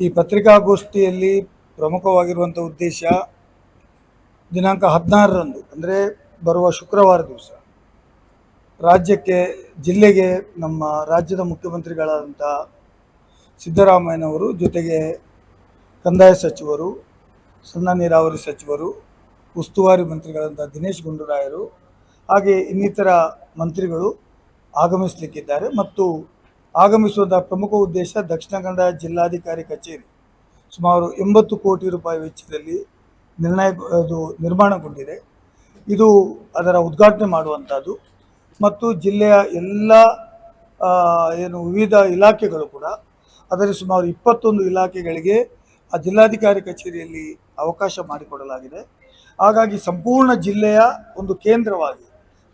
ಈ ಪತ್ರಿಕಾಗೋಷ್ಠಿಯಲ್ಲಿ ಪ್ರಮುಖವಾಗಿರುವಂಥ ಉದ್ದೇಶ ದಿನಾಂಕ ಹದಿನಾರರಂದು, ಅಂದರೆ ಬರುವ ಶುಕ್ರವಾರ ದಿವಸ, ರಾಜ್ಯಕ್ಕೆ, ಜಿಲ್ಲೆಗೆ ನಮ್ಮ ರಾಜ್ಯದ ಮುಖ್ಯಮಂತ್ರಿಗಳಾದಂಥ ಸಿದ್ದರಾಮಯ್ಯನವರು ಜೊತೆಗೆ ಕಂದಾಯ ಸಚಿವರು, ಸಣ್ಣ ನೀರಾವರಿ ಸಚಿವರು, ಉಸ್ತುವಾರಿ ಮಂತ್ರಿಗಳಾದಂಥ ದಿನೇಶ್ ಗುಂಡೂರಾಯರು, ಹಾಗೆ ಇನ್ನಿತರ ಮಂತ್ರಿಗಳು ಆಗಮಿಸಲಿಕ್ಕಿದ್ದಾರೆ. ಮತ್ತು ಆಗಮಿಸುವಂಥ ಪ್ರಮುಖ ಉದ್ದೇಶ ದಕ್ಷಿಣ ಕನ್ನಡ ಜಿಲ್ಲಾಧಿಕಾರಿ ಕಚೇರಿ. ಸುಮಾರು ಎಂಬತ್ತು ಕೋಟಿ ರೂಪಾಯಿ ವೆಚ್ಚದಲ್ಲಿ ನಿರ್ಣಯ ಅದು ನಿರ್ಮಾಣಗೊಂಡಿದೆ. ಇದು ಅದರ ಉದ್ಘಾಟನೆ ಮಾಡುವಂಥದ್ದು ಮತ್ತು ಜಿಲ್ಲೆಯ ಎಲ್ಲ ಏನು ವಿವಿಧ ಇಲಾಖೆಗಳು ಕೂಡ ಅದರಲ್ಲಿ ಸುಮಾರು ಇಪ್ಪತ್ತೊಂದು ಇಲಾಖೆಗಳಿಗೆ ಆ ಜಿಲ್ಲಾಧಿಕಾರಿ ಕಚೇರಿಯಲ್ಲಿ ಅವಕಾಶ ಮಾಡಿಕೊಡಲಾಗಿದೆ. ಹಾಗಾಗಿ ಸಂಪೂರ್ಣ ಜಿಲ್ಲೆಯ ಒಂದು ಕೇಂದ್ರವಾಗಿ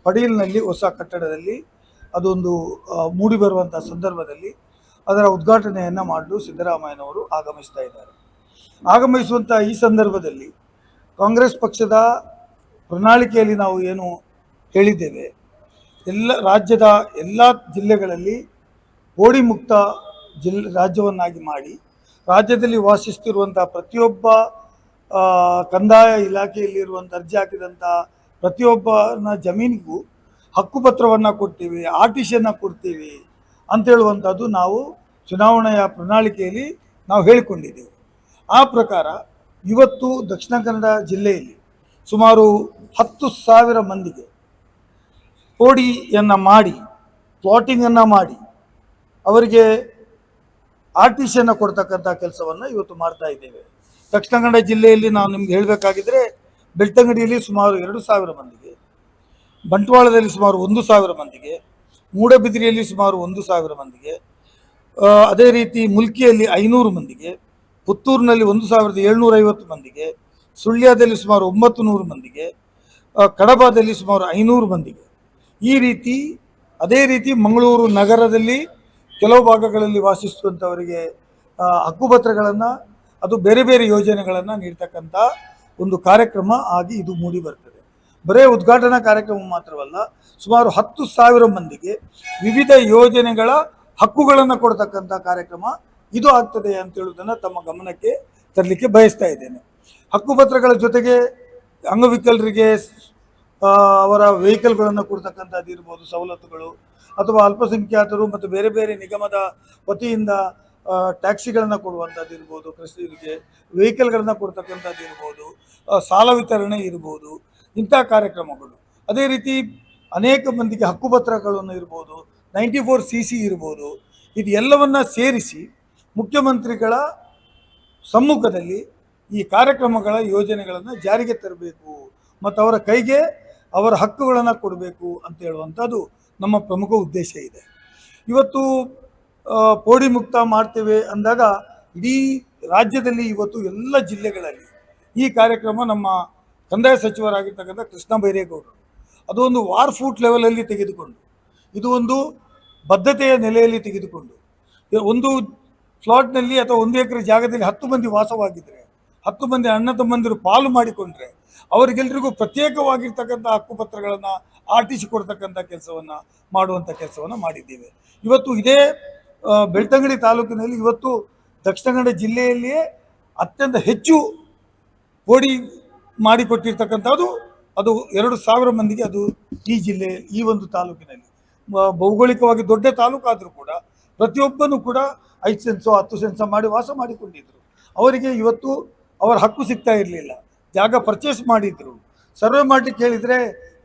ಪಡೀಲ್ನಲ್ಲಿ ಹೊಸ ಕಟ್ಟಡದಲ್ಲಿ ಅದೊಂದು ಮೂಡಿ ಮೂಡಿಬರುವಂಥ ಸಂದರ್ಭದಲ್ಲಿ ಅದರ ಉದ್ಘಾಟನೆಯನ್ನು ಮಾಡಲು ಸಿದ್ದರಾಮಯ್ಯನವರು ಆಗಮಿಸ್ತಾ ಇದ್ದಾರೆ. ಆಗಮಿಸುವಂಥ ಈ ಸಂದರ್ಭದಲ್ಲಿ ಕಾಂಗ್ರೆಸ್ ಪಕ್ಷದ ಪ್ರಣಾಳಿಕೆಯಲ್ಲಿ ನಾವು ಏನು ಹೇಳಿದ್ದೇವೆ, ಎಲ್ಲ ರಾಜ್ಯದ ಎಲ್ಲ ಜಿಲ್ಲೆಗಳಲ್ಲಿ ಗೋಡಿ ಮುಕ್ತ ಜಿಲ್, ರಾಜ್ಯವನ್ನಾಗಿ ಮಾಡಿ, ರಾಜ್ಯದಲ್ಲಿ ವಾಸಿಸ್ತಿರುವಂಥ ಪ್ರತಿಯೊಬ್ಬ ಕಂದಾಯ ಇಲಾಖೆಯಲ್ಲಿರುವಂಥ ಅರ್ಜಿ ಹಾಕಿದಂಥ ಪ್ರತಿಯೊಬ್ಬನ ಜಮೀನಿಗೂ ಹಕ್ಕುಪತ್ರವನ್ನು ಕೊಡ್ತೀವಿ ಆರ್ ಟಿ ಸಿಯನ್ನು ಕೊಡ್ತೀವಿ ಅಂತ ಹೇಳುವಂಥದ್ದು ನಾವು ಚುನಾವಣೆಯ ಪ್ರಣಾಳಿಕೆಯಲ್ಲಿ ನಾವು ಹೇಳಿಕೊಂಡಿದ್ದೇವೆ. ಆ ಪ್ರಕಾರ ಇವತ್ತು ದಕ್ಷಿಣ ಕನ್ನಡ ಜಿಲ್ಲೆಯಲ್ಲಿ ಸುಮಾರು ಹತ್ತು ಸಾವಿರ ಮಂದಿಗೆ ಕೋಡಿಯನ್ನು ಮಾಡಿ, ಪ್ಲಾಟಿಂಗನ್ನು ಮಾಡಿ ಅವರಿಗೆ ಆರ್ ಟಿ ಸಿಯನ್ನು ಕೊಡ್ತಕ್ಕಂಥ ಕೆಲಸವನ್ನು ಇವತ್ತು ಮಾಡ್ತಾ ಇದ್ದೇವೆ. ದಕ್ಷಿಣ ಕನ್ನಡ ಜಿಲ್ಲೆಯಲ್ಲಿ ನಾವು ನಿಮ್ಗೆ ಹೇಳಬೇಕಾಗಿದ್ರೆ ಬೆಳ್ತಂಗಡಿಯಲ್ಲಿ ಸುಮಾರು ಎರಡು ಸಾವಿರ ಮಂದಿಗೆ. ಬಂಟ್ವಾಳದಲ್ಲಿ ಸುಮಾರು ಒಂದು ಸಾವಿರ ಮಂದಿಗೆ, ಮೂಡಬಿದ್ರಿಯಲ್ಲಿ ಸುಮಾರು ಒಂದು ಸಾವಿರ ಮಂದಿಗೆ ಅದೇ ರೀತಿ ಮುಲ್ಕಿಯಲ್ಲಿ ಐನೂರು ಮಂದಿಗೆ, ಪುತ್ತೂರಿನಲ್ಲಿ ಒಂದು ಸಾವಿರದ ಏಳ್ನೂರ ಐವತ್ತು ಮಂದಿಗೆ, ಸುಳ್ಯದಲ್ಲಿ ಸುಮಾರು ಒಂಬತ್ತು ನೂರು ಮಂದಿಗೆ ಕಡಬದಲ್ಲಿ ಸುಮಾರು ಐನೂರು ಮಂದಿಗೆ. ಈ ರೀತಿ, ಅದೇ ರೀತಿ ಮಂಗಳೂರು ನಗರದಲ್ಲಿ ಕೆಲವು ಭಾಗಗಳಲ್ಲಿ ವಾಸಿಸುವಂಥವರಿಗೆ ಹಕ್ಕುಪತ್ರಗಳನ್ನು, ಅದು ಬೇರೆ ಬೇರೆ ಯೋಜನೆಗಳನ್ನು ನೀಡ್ತಕ್ಕಂಥ ಒಂದು ಕಾರ್ಯಕ್ರಮ ಆಗಿ ಇದು ಮೂಡಿ ಬರ್ತದೆ. ಬರೇ ಉದ್ಘಾಟನಾ ಕಾರ್ಯಕ್ರಮ ಮಾತ್ರವಲ್ಲ, ಸುಮಾರು ಹತ್ತು ಸಾವಿರ ಮಂದಿಗೆ ವಿವಿಧ ಯೋಜನೆಗಳ ಹಕ್ಕುಗಳನ್ನು ಕೊಡ್ತಕ್ಕಂಥ ಕಾರ್ಯಕ್ರಮ ಇದು ಆಗ್ತದೆ ಅಂತ ಹೇಳುವುದನ್ನು ತಮ್ಮ ಗಮನಕ್ಕೆ ತರಲಿಕ್ಕೆ ಬಯಸ್ತಾ ಇದ್ದೇನೆ. ಹಕ್ಕುಪತ್ರಗಳ ಜೊತೆಗೆ ಅಂಗವಿಕಲರಿಗೆ ಅವರ ವೆಹಿಕಲ್ಗಳನ್ನು ಕೊಡ್ತಕ್ಕಂಥದ್ದು ಇರ್ಬೋದು, ಸವಲತ್ತುಗಳು, ಅಥವಾ ಅಲ್ಪಸಂಖ್ಯಾತರು ಮತ್ತು ಬೇರೆ ಬೇರೆ ನಿಗಮದ ವತಿಯಿಂದ ಟ್ಯಾಕ್ಸಿಗಳನ್ನು ಕೊಡುವಂಥದ್ದು ಇರ್ಬೋದು, ಕೃಷಿಗೆ ವೆಹಿಕಲ್ಗಳನ್ನು ಕೊಡ್ತಕ್ಕಂಥದ್ದು ಇರ್ಬೋದು ಸಾಲ ವಿತರಣೆ ಇರ್ಬೋದು ಇಂಥ ಕಾರ್ಯಕ್ರಮಗಳು. ಅದೇ ರೀತಿ ಅನೇಕ ಮಂದಿಗೆ ಹಕ್ಕುಪತ್ರಗಳನ್ನು ಇರ್ಬೋದು, ನೈಂಟಿ ಫೋರ್ ಸಿ ಸಿ ಇರ್ಬೋದು, ಇದೆಲ್ಲವನ್ನು ಸೇರಿಸಿ ಮುಖ್ಯಮಂತ್ರಿಗಳ ಸಮ್ಮುಖದಲ್ಲಿ ಈ ಕಾರ್ಯಕ್ರಮಗಳ ಯೋಜನೆಗಳನ್ನು ಜಾರಿಗೆ ತರಬೇಕು ಮತ್ತು ಅವರ ಕೈಗೆ ಅವರ ಹಕ್ಕುಗಳನ್ನು ಕೊಡಬೇಕು ಅಂತ ಹೇಳುವಂಥದ್ದು ನಮ್ಮ ಪ್ರಮುಖ ಉದ್ದೇಶ ಇದೆ. ಇವತ್ತು ಪೋಡಿ ಮುಕ್ತ ಮಾಡ್ತೇವೆ ಅಂದಾಗ ಇಡೀ ರಾಜ್ಯದಲ್ಲಿ ಇವತ್ತು ಎಲ್ಲ ಜಿಲ್ಲೆಗಳಲ್ಲಿ ಈ ಕಾರ್ಯಕ್ರಮ ನಮ್ಮ ಕಂದಾಯ ಸಚಿವರಾಗಿರ್ತಕ್ಕಂಥ ಕೃಷ್ಣ ಬೈರೇಗೌಡರು. ಅದು ಒಂದು ವಾರ್ ಫೂಟ್ ಲೆವೆಲಲ್ಲಿ ತೆಗೆದುಕೊಂಡು, ಇದು ಒಂದು ಬದ್ಧತೆಯ ನೆಲೆಯಲ್ಲಿ ತೆಗೆದುಕೊಂಡು, ಒಂದು ಫ್ಲಾಟ್ನಲ್ಲಿ ಅಥವಾ ಒಂದು ಎಕರೆ ಜಾಗದಲ್ಲಿ ಹತ್ತು ಮಂದಿ ವಾಸವಾಗಿದ್ದರೆ ಹತ್ತು ಮಂದಿ ಅಣ್ಣ ತಮ್ಮಂದಿರು ಪಾಲು ಮಾಡಿಕೊಂಡ್ರೆ ಅವರಿಗೆಲ್ಲರಿಗೂ ಪ್ರತ್ಯೇಕವಾಗಿರ್ತಕ್ಕಂಥ ಹಕ್ಕುಪತ್ರಗಳನ್ನು ಆರ್ಟಿಸಿ ಕೊಡ್ತಕ್ಕಂಥ ಕೆಲಸವನ್ನು ಮಾಡುವಂಥ ಕೆಲಸವನ್ನು ಮಾಡಿದ್ದೇವೆ. ಇವತ್ತು ಇದೇ ಬೆಳ್ತಂಗಡಿ ತಾಲೂಕಿನಲ್ಲಿ ಇವತ್ತು ದಕ್ಷಿಣ ಕನ್ನಡ ಜಿಲ್ಲೆಯಲ್ಲಿಯೇ ಅತ್ಯಂತ ಹೆಚ್ಚು ಕೋಡಿ ಮಾಡಿಕೊಟ್ಟಿರ್ತಕ್ಕಂಥದ್ದು, ಅದು ಎರಡು ಸಾವಿರ ಮಂದಿಗೆ ಅದು ಈ ಜಿಲ್ಲೆ, ಈ ಒಂದು ತಾಲೂಕಿನಲ್ಲಿ. ಭೌಗೋಳಿಕವಾಗಿ ದೊಡ್ಡ ತಾಲೂಕು ಆದರೂ ಕೂಡ ಪ್ರತಿಯೊಬ್ಬನು ಕೂಡ ಐದು ಸೆನ್ಸೋ, ಹತ್ತು ಸೆನ್ಸೋ ಮಾಡಿ ವಾಸ ಮಾಡಿಕೊಂಡಿದ್ದರು ಅವರಿಗೆ ಇವತ್ತು ಅವರ ಹಕ್ಕು ಸಿಗ್ತಾ ಇರಲಿಲ್ಲ. ಜಾಗ ಪರ್ಚೇಸ್ ಮಾಡಿದ್ರು. ಸರ್ವೆ ಮಾಡಲಿಕ್ಕೆ ಹೇಳಿದರೆ